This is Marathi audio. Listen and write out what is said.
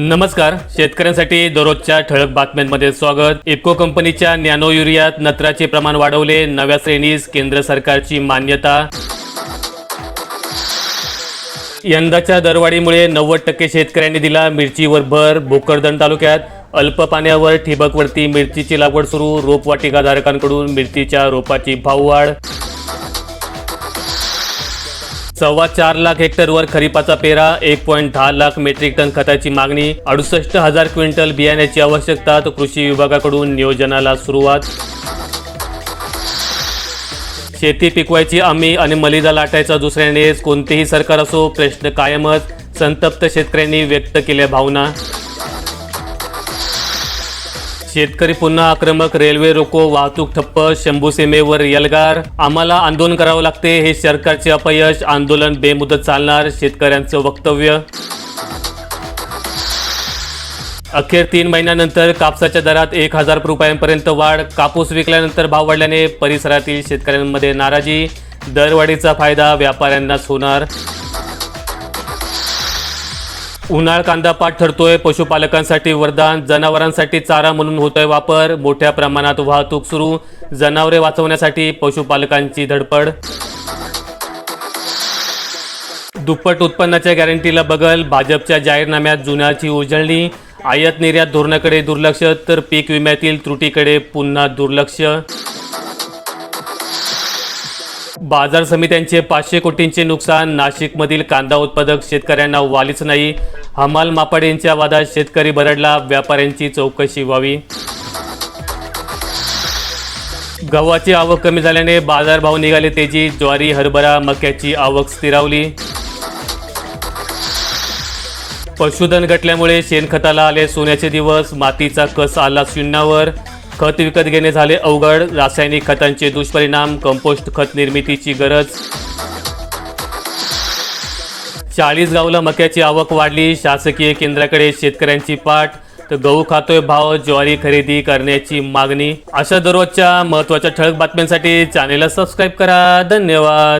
नमस्कार. शेतकऱ्यांसाठी दररोजच्या ठळक बातम्यांमध्ये स्वागत. इफको कंपनीच्या नॅनो युरियात नत्राचे प्रमाण वाढवले. नव्या श्रेणीस केंद्र सरकारची मान्यता. यंदाच्या दरवाढीमुळे नव्वद टक्के शेतकऱ्यांनी दिला मिरचीवर भर. भोकरदन तालुक्यात अल्प पाण्यावर ठिबकवरती मिरचीची लागवड सुरू. रोपवाटिकाधारकांकडून मिरचीच्या रोपाची भाववाढ. सव्वा चार लाख हेक्टरवर खरीपाचा पेरा एक पॉईंट दहा लाख मेट्रिक टन खताची मागणी अडुसष्ट हजार क्विंटल बियाण्याची आवश्यकता तर कृषी विभागाकडून नियोजनाला सुरुवात. शेती पिकवायची आम्ही आणि मलिदा लाटायचा दुसऱ्यानेच कोणतेही सरकार असो प्रश्न कायमच संतप्त शेतकऱ्यांनी व्यक्त केल्या भावना. शेतकरी पुन्हा आक्रमक रेल्वे रोको वाहतूक ठप्प शंभू सीमेवर यलगार. आम्हाला आंदोलन करावं लागते हे सरकारचे अपयश आंदोलन बेमुदत चालणार शेतकऱ्यांचं वक्तव्य. अखेर तीन महिन्यानंतर कापसाच्या दरात एक हजार रुपयांपर्यंत वाढ कापूस विकल्यानंतर भाव वाढल्याने परिसरातील शेतकऱ्यांमध्ये नाराजी. दरवाढीचा फायदा व्यापाऱ्यांनाच होणार. उन्हाळ कांदा पाठ ठरतोय. पशुपालकांसाठी वरदान जनावरांसाठी चारा म्हणून होतोय वापर. मोठ्या प्रमाणात वाहतूक सुरू. जनावरे वाचवण्यासाठी पशुपालकांची धडपड. दुप्पट उत्पन्नाच्या गॅरंटीला बगल. भाजपच्या जाहीरनाम्यात जुन्याची उजळणी. आयात निर्यात धोरणाकडे दुर्लक्ष तर पीक विम्यातील त्रुटीकडे पुन्हा दुर्लक्ष. बाजार समित्यांचे पाचशे कोटींचे नुकसान नाशिकमधील कांदा उत्पादक शेतकऱ्यांना वालीच नाही. हमाल मापाड यांच्या वादात शेतकरी बरडला व्यापाऱ्यांची चौकशी व्हावी. गव्हाची आवक कमी झाल्याने बाजारभाव निघाले तेजी ज्वारी हरभरा मक्याची आवक स्थिरावली. पशुधन घटल्यामुळे शेणखताला आले सोन्याचे दिवस मातीचा कस आला शून्यावर खत विकत घेणे झाले अवघड. रासायनिक खतांचे दुष्परिणाम कंपोस्ट खत निर्मितीची गरज. चाळीस गावला मक्याची आवक वाढली. शासकीय केंद्राकडे शेतकऱ्यांची पाठ. तर गहू खातोय भाव ज्वारी खरेदी करण्याची मागणी. अशा दररोजच्या महत्त्वाच्या ठळक बातम्यांसाठी चॅनेलला सबस्क्राईब करा. धन्यवाद.